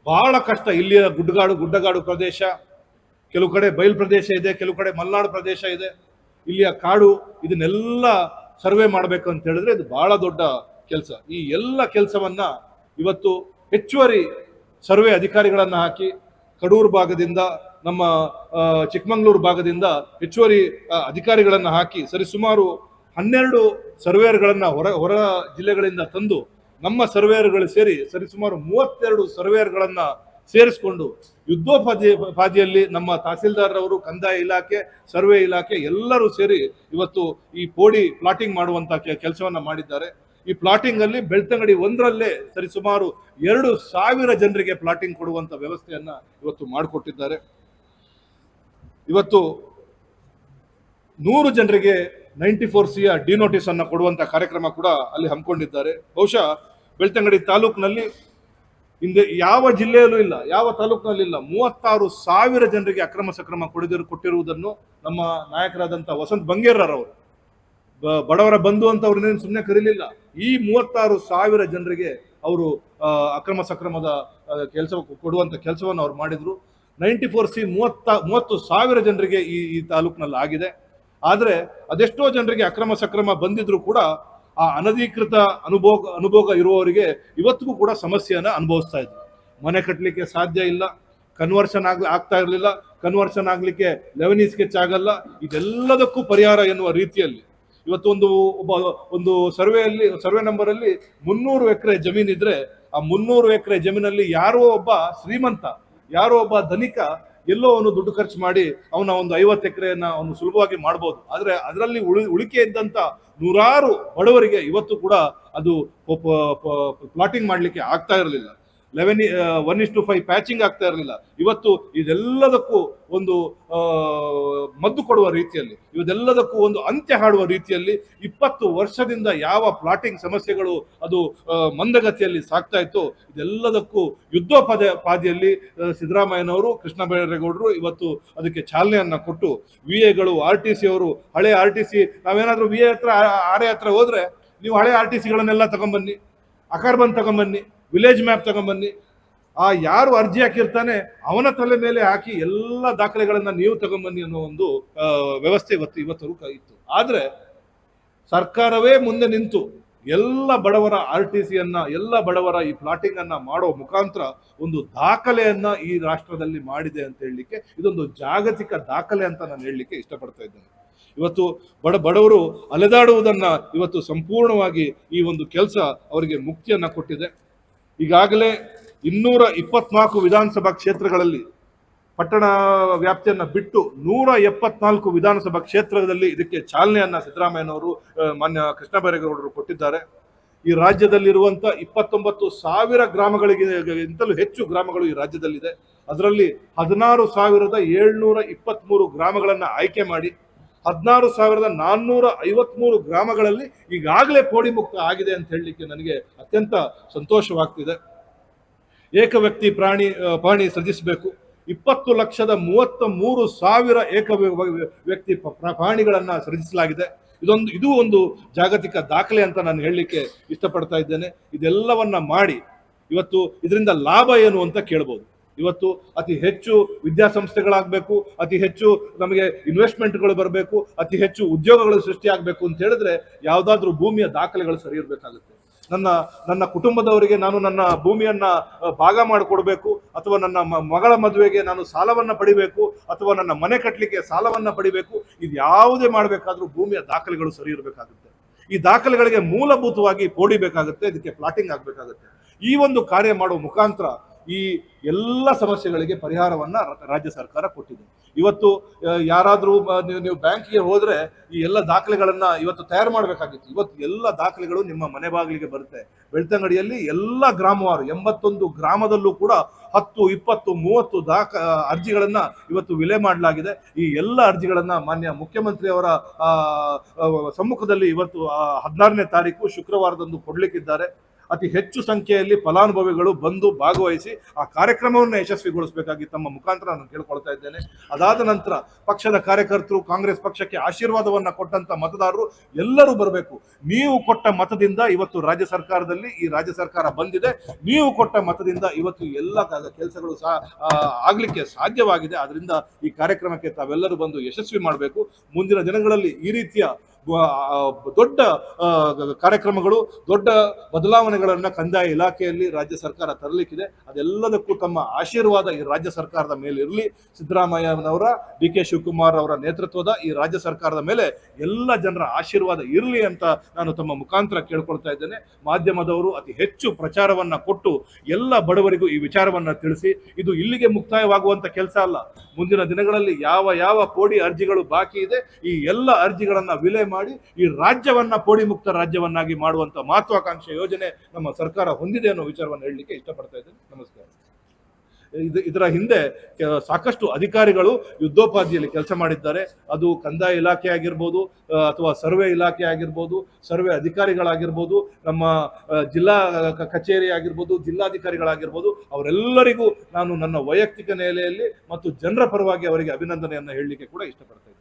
ಬಹಳ ಕಷ್ಟ. ಇಲ್ಲಿಯ ಗುಡ್ಡಗಾಡು ಗುಡ್ಡಗಾಡು ಪ್ರದೇಶ, ಕೆಲವು ಕಡೆ ಬಯಲು ಪ್ರದೇಶ ಇದೆ, ಕೆಲವು ಕಡೆ ಮಲೆನಾಡು ಪ್ರದೇಶ ಇದೆ. ಇಲ್ಲಿಯ ಕಾಡು ಇದನ್ನೆಲ್ಲ ಸರ್ವೆ ಮಾಡಬೇಕು ಅಂತ ಹೇಳಿದ್ರೆ ಇದು ಬಹಳ ದೊಡ್ಡ ಕೆಲಸ. ಈ ಎಲ್ಲ ಕೆಲಸವನ್ನ ಇವತ್ತು ಹೆಚ್ಚುವರಿ ಸರ್ವೆ ಅಧಿಕಾರಿಗಳನ್ನು ಹಾಕಿ ಕಡೂರು ಭಾಗದಿಂದ ನಮ್ಮ ಚಿಕ್ಕಮಂಗ್ಳೂರು ಭಾಗದಿಂದ ಹೆಚ್ಚುವರಿ ಅಧಿಕಾರಿಗಳನ್ನ ಹಾಕಿ ಸರಿಸುಮಾರು ಹನ್ನೆರಡು ಸರ್ವೇಯರ್ಗಳನ್ನು ಹೊರ ಹೊರ ಜಿಲ್ಲೆಗಳಿಂದ ತಂದು ನಮ್ಮ ಸರ್ವೇಯರ್ಗಳು ಸೇರಿ ಸರಿಸುಮಾರು ಮೂವತ್ತೆರಡು ಸರ್ವೇಯರ್ಗಳನ್ನು ಸೇರಿಸಿಕೊಂಡು ಯುದ್ಧೋಪಾದಿ ಪಾದಿಯಲ್ಲಿ ನಮ್ಮ ತಹಸೀಲ್ದಾರ್ ಅವರು ಕಂದಾಯ ಇಲಾಖೆ, ಸರ್ವೆ ಇಲಾಖೆ ಎಲ್ಲರೂ ಸೇರಿ ಇವತ್ತು ಈ ಪೋಡಿ ಪ್ಲಾಟಿಂಗ್ ಮಾಡುವಂತ ಕೆಲಸವನ್ನು ಮಾಡಿದ್ದಾರೆ. ಈ ಪ್ಲಾಟಿಂಗ್ ಅಲ್ಲಿ ಬೆಳ್ತಂಗಡಿ ಒಂದರಲ್ಲೇ ಸರಿಸುಮಾರು ಎರಡು ಸಾವಿರ ಜನರಿಗೆ ಪ್ಲಾಟಿಂಗ್ ಕೊಡುವಂಥ ವ್ಯವಸ್ಥೆಯನ್ನು ಇವತ್ತು ಮಾಡಿಕೊಟ್ಟಿದ್ದಾರೆ. ಇವತ್ತು ನೂರು ಜನರಿಗೆ ನೈಂಟಿ ಫೋರ್ ಸಿಯ ಡಿನೋಟಿಸ್ ಅನ್ನು ಕೊಡುವಂತ ಕಾರ್ಯಕ್ರಮ ಕೂಡ ಅಲ್ಲಿ ಹಮ್ಮಿಕೊಂಡಿದ್ದಾರೆ. ಬಹುಶಃ ಬೆಳ್ತಂಗಡಿ ತಾಲೂಕಿನಲ್ಲಿ ಹಿಂದೆ ಯಾವ ಜಿಲ್ಲೆಯಲ್ಲೂ ಇಲ್ಲ, ಯಾವ ತಾಲೂಕಿನಲ್ಲಿ ಇಲ್ಲ, ಮೂವತ್ತಾರು ಸಾವಿರ ಜನರಿಗೆ ಅಕ್ರಮ ಸಕ್ರಮ ಕೊಡಿದಿರು ಕೊಟ್ಟಿರುವುದನ್ನು ನಮ್ಮ ನಾಯಕರಾದಂಥ ವಸಂತ್ ಬಂಗೇರ್ರವರು ಬಡವರ ಬಂಧು ಅಂತ ಅವ್ರನ್ನೇನು ಸುಮ್ಮನೆ ಕರೀಲಿಲ್ಲ. ಈ ಮೂವತ್ತಾರು ಸಾವಿರ ಜನರಿಗೆ ಅವರು ಅಕ್ರಮ ಸಕ್ರಮದ ಕೆಲಸ ಕೊಡುವಂತ ಕೆಲಸವನ್ನು ಅವ್ರು ಮಾಡಿದ್ರು. ನೈಂಟಿ ಫೋರ್ ಸಿ ಮೂವತ್ತ, ಮೂವತ್ತು ಸಾವಿರ ಜನರಿಗೆ ಈ ಈ ತಾಲೂಕಿನಲ್ಲಿ ಆಗಿದೆ. ಆದ್ರೆ ಅದೆಷ್ಟೋ ಜನರಿಗೆ ಅಕ್ರಮ ಸಕ್ರಮ ಬಂದಿದ್ರು ಕೂಡ ಆ ಅನಧಿಕೃತ ಅನುಭೋಗ ಅನುಭೋಗ ಇರುವವರಿಗೆ ಇವತ್ತಿಗೂ ಕೂಡ ಸಮಸ್ಯೆಯನ್ನು ಅನುಭವಿಸ್ತಾ ಇದ್ರು. ಮನೆ ಕಟ್ಟಲಿಕ್ಕೆ ಸಾಧ್ಯ ಇಲ್ಲ ಕನ್ವರ್ಷನ್ ಆಗ್ಲಿ, ಆಗ್ತಾ ಇರಲಿಲ್ಲ ಕನ್ವರ್ಷನ್ ಆಗಲಿಕ್ಕೆ ಲೆವೆನಿ ಸ್ಕೆಚ್ ಆಗಲ್ಲ ಇದೆಲ್ಲದಕ್ಕೂ ಪರಿಹಾರ ಎನ್ನುವ ರೀತಿಯಲ್ಲಿ ಇವತ್ತು ಒಂದು, ಒಬ್ಬ, ಒಂದು ಸರ್ವೆಯಲ್ಲಿ, ಸರ್ವೆ ನಂಬರ್ ಅಲ್ಲಿ ಮುನ್ನೂರು ಎಕರೆ ಜಮೀನಿದ್ರೆ ಆ ಮುನ್ನೂರು ಎಕರೆ ಜಮೀನಲ್ಲಿ ಯಾರೋ ಒಬ್ಬ ಶ್ರೀಮಂತ, ಯಾರೋ ಒಬ್ಬ ಧನಿಕ ಎಲ್ಲೋ ಅವನು ದುಡ್ಡು ಖರ್ಚು ಮಾಡಿ ಅವನ ಒಂದು ಐವತ್ತು ಎಕರೆಯನ್ನ ಅವನು ಸುಲಭವಾಗಿ ಮಾಡ್ಬೋದು. ಆದ್ರೆ ಅದರಲ್ಲಿ ಉಳಿ, ಉಳಿಕೆ ಇದ್ದಂತ ನೂರಾರು ಬಡವರಿಗೆ ಇವತ್ತು ಕೂಡ ಅದು ಪ್ಲಾಟಿಂಗ್ ಮಾಡ್ಲಿಕ್ಕೆ ಆಗ್ತಾ ಇರಲಿಲ್ಲ. Eleven one is to five patching ಆಗ್ತಾ ಇರಲಿಲ್ಲ. ಇವತ್ತು ಇದೆಲ್ಲದಕ್ಕೂ ಒಂದು ಮದ್ದು ಕೊಡುವ ರೀತಿಯಲ್ಲಿ ಇದೆಲ್ಲದಕ್ಕೂ ಒಂದು ಅಂತ್ಯ ಹಾಡುವ ರೀತಿಯಲ್ಲಿ ಇಪ್ಪತ್ತು ವರ್ಷದಿಂದ ಯಾವ ಪ್ಲಾಟಿಂಗ್ ಸಮಸ್ಯೆಗಳು ಅದು ಮಂದಗತಿಯಲ್ಲಿ ಸಾಗ್ತಾ ಇತ್ತು, ಇದೆಲ್ಲದಕ್ಕೂ ಯುದ್ಧೋಪಾದ, ಪಾದಿಯಲ್ಲಿ ಸಿದ್ದರಾಮಯ್ಯನವರು, ಕೃಷ್ಣ ಬೈರೇಗೌಡರು ಇವತ್ತು ಅದಕ್ಕೆ ಚಾಲನೆಯನ್ನು ಕೊಟ್ಟು ವಿ ಎಗಳು ಆರ್ ಟಿ ಸಿ ಅವರು, ಹಳೆ ಆರ್ ಟಿ ಸಿ ನಾವೇನಾದರೂ ವಿ ಎ ಹತ್ರ ಆರ್ ಹತ್ರ ಹೋದರೆ, ನೀವು ಹಳೆ ಆರ್ ಟಿ ಸಿಗಳನ್ನೆಲ್ಲ ತಗೊಂಬನ್ನಿ ಅಕಾರ್ಬನ್ ತಗೊಂಬನ್ನಿ. ವಿಲೇಜ್ ಮ್ಯಾಪ್ ತಗೊಂಬನ್ನಿ. ಆ ಯಾರು ಅರ್ಜಿ ಹಾಕಿರ್ತಾನೆ, ಅವನ ತಲೆ ಮೇಲೆ ಹಾಕಿ ಎಲ್ಲ ದಾಖಲೆಗಳನ್ನು ನೀವು ತಗೊಂಬನ್ನಿ ಅನ್ನೋ ಒಂದು ವ್ಯವಸ್ಥೆ ಇವತ್ತು ಇವತ್ತರೂ ಇತ್ತು. ಆದ್ರೆ ಸರ್ಕಾರವೇ ಮುಂದೆ ನಿಂತು ಎಲ್ಲ ಬಡವರ ಆರ್ ಟಿ ಸಿಯನ್ನ ಎಲ್ಲ ಬಡವರ ಈ ಪ್ಲಾಟಿಂಗ್ ಅನ್ನ ಮಾಡೋ ಮುಖಾಂತರ ಒಂದು ದಾಖಲೆಯನ್ನ ಈ ರಾಷ್ಟ್ರದಲ್ಲಿ ಮಾಡಿದೆ ಅಂತ ಹೇಳಲಿಕ್ಕೆ, ಇದೊಂದು ಜಾಗತಿಕ ದಾಖಲೆ ಅಂತ ನಾನು ಹೇಳಲಿಕ್ಕೆ ಇಷ್ಟಪಡ್ತಾ ಇದ್ದೇನೆ. ಇವತ್ತು ಬಡ, ಬಡವರು ಅಲೆದಾಡುವುದನ್ನ ಇವತ್ತು ಸಂಪೂರ್ಣವಾಗಿ ಈ ಒಂದು ಕೆಲಸ ಅವರಿಗೆ ಮುಕ್ತಿಯನ್ನ ಕೊಟ್ಟಿದೆ. ಈಗಾಗಲೇ ಇನ್ನೂರ ಇಪ್ಪತ್ನಾಲ್ಕು ವಿಧಾನಸಭಾ ಕ್ಷೇತ್ರಗಳಲ್ಲಿ ಪಟ್ಟಣ ವ್ಯಾಪ್ತಿಯನ್ನು ಬಿಟ್ಟು ನೂರ ಎಪ್ಪತ್ನಾಲ್ಕು ವಿಧಾನಸಭಾ ಕ್ಷೇತ್ರದಲ್ಲಿ ಇದಕ್ಕೆ ಚಾಲನೆಯನ್ನ ಸಿದ್ದರಾಮಯ್ಯನವರು ಮಾನ್ಯ ಕೃಷ್ಣ ಬೈರೇಗೌಡರು ಕೊಟ್ಟಿದ್ದಾರೆ. ಈ ರಾಜ್ಯದಲ್ಲಿರುವಂಥ ಇಪ್ಪತ್ತೊಂಬತ್ತು ಸಾವಿರ ಗ್ರಾಮಗಳಿಗಿಂತಲೂ ಹೆಚ್ಚು ಗ್ರಾಮಗಳು ಈ ರಾಜ್ಯದಲ್ಲಿದೆ. ಅದರಲ್ಲಿ ಹದಿನಾರು ಸಾವಿರದ ಏಳ್ನೂರ ಇಪ್ಪತ್ತ್ಮೂರು ಗ್ರಾಮಗಳನ್ನು ಆಯ್ಕೆ ಮಾಡಿ ಹದಿನಾರು ಸಾವಿರದ ನಾನ್ನೂರ ಐವತ್ಮೂರು ಗ್ರಾಮಗಳಲ್ಲಿ ಈಗಾಗಲೇ ಪೋಡಿ ಮುಕ್ತ ಆಗಿದೆ ಅಂತ ಹೇಳಲಿಕ್ಕೆ ನನಗೆ ಅತ್ಯಂತ ಸಂತೋಷವಾಗ್ತಿದೆ. ಏಕ ವ್ಯಕ್ತಿ ಪ್ರಾಣಿ ಪ್ರಾಣಿ ಸೃಜಿಸಬೇಕು. ಇಪ್ಪತ್ತು ಲಕ್ಷದ ಮೂವತ್ತ ಮೂರು ಸಾವಿರ ಏಕ ವ್ಯ- ವ್ಯ- ವ್ಯಕ್ತಿ ಪ- ಪ್ರ- ಪಹಣಿಗಳನ್ನ ಸೃಜಿಸಲಾಗಿದೆ. ಇದೊಂದು, ಇದು ಒಂದು ಜಾಗತಿಕ ದಾಖಲೆ ಅಂತ ನಾನು ಹೇಳಲಿಕ್ಕೆ ಇಷ್ಟಪಡ್ತಾ ಇದ್ದೇನೆ. ಇದೆಲ್ಲವನ್ನ ಮಾಡಿ ಇವತ್ತು ಇದರಿಂದ ಲಾಭ ಏನು ಅಂತ ಕೇಳ್ಬೋದು. ಇವತ್ತು ಅತಿ ಹೆಚ್ಚು ವಿದ್ಯಾಸಂಸ್ಥೆಗಳಾಗಬೇಕು, ಅತಿ ಹೆಚ್ಚು ನಮಗೆ ಇನ್ವೆಸ್ಟ್ಮೆಂಟ್ಗಳು ಬರಬೇಕು, ಅತಿ ಹೆಚ್ಚು ಉದ್ಯೋಗಗಳು ಸೃಷ್ಟಿಯಾಗಬೇಕು ಅಂತ ಹೇಳಿದ್ರೆ ಯಾವುದಾದ್ರೂ ಭೂಮಿಯ ದಾಖಲೆಗಳು ಸರಿ ಇರಬೇಕಾಗುತ್ತೆ. ನನ್ನ ನನ್ನ ಕುಟುಂಬದವರಿಗೆ ನಾನು ನನ್ನ ಭೂಮಿಯನ್ನ ಭಾಗ ಮಾಡಿಕೊಡ್ಬೇಕು, ಅಥವಾ ನನ್ನ ಮಗಳ ಮದುವೆಗೆ ನಾನು ಸಾಲವನ್ನ ಪಡಿಬೇಕು, ಅಥವಾ ನನ್ನ ಮನೆ ಕಟ್ಟಲಿಕ್ಕೆ ಸಾಲವನ್ನ ಪಡಿಬೇಕು, ಇದು ಯಾವುದೇ ಮಾಡಬೇಕಾದ್ರೂ ಭೂಮಿಯ ದಾಖಲೆಗಳು ಸರಿ ಇರಬೇಕಾಗುತ್ತೆ. ಈ ದಾಖಲೆಗಳಿಗೆ ಮೂಲಭೂತವಾಗಿ ಪೋಡಿಬೇಕಾಗುತ್ತೆ ಇದಕ್ಕೆ ಪ್ಲಾಟಿಂಗ್ ಆಗಬೇಕಾಗುತ್ತೆ. ಈ ಒಂದು ಕಾರ್ಯ ಮಾಡುವ ಮುಖಾಂತರ ಈ ಎಲ್ಲ ಸಮಸ್ಯೆಗಳಿಗೆ ಪರಿಹಾರವನ್ನ ರಾಜ್ಯ ಸರ್ಕಾರ ಕೊಟ್ಟಿದೆ. ಇವತ್ತು ಯಾರಾದರೂ ನೀವು ನೀವು ಬ್ಯಾಂಕಿಗೆ ಹೋದರೆ ಈ ಎಲ್ಲ ದಾಖಲೆಗಳನ್ನು ಇವತ್ತು ತಯಾರು ಮಾಡಬೇಕಾಗಿತ್ತು. ಇವತ್ತು ಎಲ್ಲ ದಾಖಲೆಗಳು ನಿಮ್ಮ ಮನೆ ಬಾಗಿಲಿಗೆ ಬರುತ್ತೆ. ಬೆಳ್ತಂಗಡಿಯಲ್ಲಿ ಎಲ್ಲ ಗ್ರಾಮವಾರು ಎಂಬತ್ತೊಂದು ಗ್ರಾಮದಲ್ಲೂ ಕೂಡ ಹತ್ತು ಇಪ್ಪತ್ತು ಮೂವತ್ತು ದಾಖ ಅರ್ಜಿಗಳನ್ನ ಇವತ್ತು ವಿಲೆ ಮಾಡಲಾಗಿದೆ. ಈ ಎಲ್ಲ ಅರ್ಜಿಗಳನ್ನ ಮಾನ್ಯ ಮುಖ್ಯಮಂತ್ರಿ ಅವರ ಆ, ಆ, ಸಮ್ಮುಖದಲ್ಲಿ ಇವತ್ತು ಹದಿನಾರನೇ ತಾರೀಕು ಶುಕ್ರವಾರದಂದು ಕೊಡ್ಲಿಕ್ಕಿದ್ದಾರೆ. ಅತಿ ಹೆಚ್ಚು ಸಂಖ್ಯೆಯಲ್ಲಿ ಫಲಾನುಭವಿಗಳು ಬಂದು ಭಾಗವಹಿಸಿ ಆ ಕಾರ್ಯಕ್ರಮವನ್ನು ಯಶಸ್ವಿಗೊಳಿಸಬೇಕಾಗಿ ತಮ್ಮ ಮುಖಾಂತರ ನಾನು ಕೇಳ್ಕೊಳ್ತಾ ಇದ್ದೇನೆ. ಅದಾದ ನಂತರ ಪಕ್ಷದ ಕಾರ್ಯಕರ್ತರು ಕಾಂಗ್ರೆಸ್ ಪಕ್ಷಕ್ಕೆ ಆಶೀರ್ವಾದವನ್ನು ಕೊಟ್ಟಂತ ಮತದಾರರು ಎಲ್ಲರೂ ಬರಬೇಕು. ನೀವು ಕೊಟ್ಟ ಮತದಿಂದ ಇವತ್ತು ರಾಜ್ಯ ಸರ್ಕಾರದಲ್ಲಿ ಈ ರಾಜ್ಯ ಸರ್ಕಾರ ಬಂದಿದೆ. ನೀವು ಕೊಟ್ಟ ಮತದಿಂದ ಇವತ್ತು ಎಲ್ಲ ಕೆಲಸಗಳು ಸಹ ಆಗಲಿಕ್ಕೆ ಸಾಧ್ಯವಾಗಿದೆ. ಅದರಿಂದ ಈ ಕಾರ್ಯಕ್ರಮಕ್ಕೆ ತಾವೆಲ್ಲರೂ ಬಂದು ಯಶಸ್ವಿ ಮಾಡಬೇಕು. ಮುಂದಿನ ದಿನಗಳಲ್ಲಿ ಈ ರೀತಿಯ ದೊಡ್ಡ ಕಾರ್ಯಕ್ರಮಗಳು, ದೊಡ್ಡ ಬದಲಾವಣೆಗಳನ್ನು ಕಂದಾಯ ಇಲಾಖೆಯಲ್ಲಿ ರಾಜ್ಯ ಸರ್ಕಾರ ತರಲಿಕ್ಕಿದೆ. ಅದೆಲ್ಲದಕ್ಕೂ ತಮ್ಮ ಆಶೀರ್ವಾದ ಈ ರಾಜ್ಯ ಸರ್ಕಾರದ ಮೇಲೆ ಇರಲಿ. ಸಿದ್ದರಾಮಯ್ಯನವರ ಡಿ ಕೆ ಶಿವಕುಮಾರ್ ಅವರ ನೇತೃತ್ವದ ಈ ರಾಜ್ಯ ಸರ್ಕಾರದ ಮೇಲೆ ಎಲ್ಲ ಜನರ ಆಶೀರ್ವಾದ ಇರಲಿ ಅಂತ ನಾನು ತಮ್ಮ ಮುಖಾಂತರ ಕೇಳ್ಕೊಳ್ತಾ ಇದ್ದೇನೆ. ಮಾಧ್ಯಮದವರು ಅತಿ ಹೆಚ್ಚು ಪ್ರಚಾರವನ್ನ ಕೊಟ್ಟು ಎಲ್ಲ ಬಡವರಿಗೂ ಈ ವಿಚಾರವನ್ನ ತಿಳಿಸಿ, ಇದು ಇಲ್ಲಿಗೆ ಮುಕ್ತಾಯವಾಗುವಂತ ಕೆಲಸ ಅಲ್ಲ. ಮುಂದಿನ ದಿನಗಳಲ್ಲಿ ಯಾವ ಯಾವ ಕೋಡಿ ಅರ್ಜಿಗಳು ಬಾಕಿ ಇದೆ, ಈ ಎಲ್ಲ ಅರ್ಜಿಗಳನ್ನ ವಿಲೆ ಮಾಡಿ ಈ ರಾಜ್ಯವನ್ನ ಪೋಡಿ ಮುಕ್ತ ರಾಜ್ಯವನ್ನಾಗಿ ಮಾಡುವಂತ ಮಹತ್ವಾಕಾಂಕ್ಷೆ ಯೋಜನೆ ನಮ್ಮ ಸರ್ಕಾರ ಹೊಂದಿದೆ ಅನ್ನೋ ವಿಚಾರವನ್ನು ಹೇಳಲಿಕ್ಕೆ ಇಷ್ಟಪಡ್ತಾ ಇದ್ದೇನೆ. ನಮಸ್ಕಾರ. ಇದು ಇದರ ಹಿಂದೆ ಸಾಕಷ್ಟು ಅಧಿಕಾರಿಗಳು ಯುದ್ಧೋಪಾದಿಯಲ್ಲಿ ಕೆಲಸ ಮಾಡಿದ್ದಾರೆ. ಅದು ಕಂದಾಯ ಇಲಾಖೆ ಆಗಿರ್ಬೋದು ಅಥವಾ ಸರ್ವೆ ಇಲಾಖೆ ಆಗಿರ್ಬೋದು, ಸರ್ವೆ ಅಧಿಕಾರಿಗಳಾಗಿರ್ಬೋದು, ನಮ್ಮ ಜಿಲ್ಲಾ ಕಚೇರಿ ಆಗಿರ್ಬೋದು, ಜಿಲ್ಲಾಧಿಕಾರಿಗಳಾಗಿರ್ಬೋದು, ಅವರೆಲ್ಲರಿಗೂ ನಾನು ನನ್ನ ವೈಯಕ್ತಿಕ ನೆಲೆಯಲ್ಲಿ ಮತ್ತು ಜನರ ಪರವಾಗಿ ಅವರಿಗೆ ಅಭಿನಂದನೆಯನ್ನು ಹೇಳಲಿಕ್ಕೆ ಕೂಡ ಇಷ್ಟಪಡ್ತೇನೆ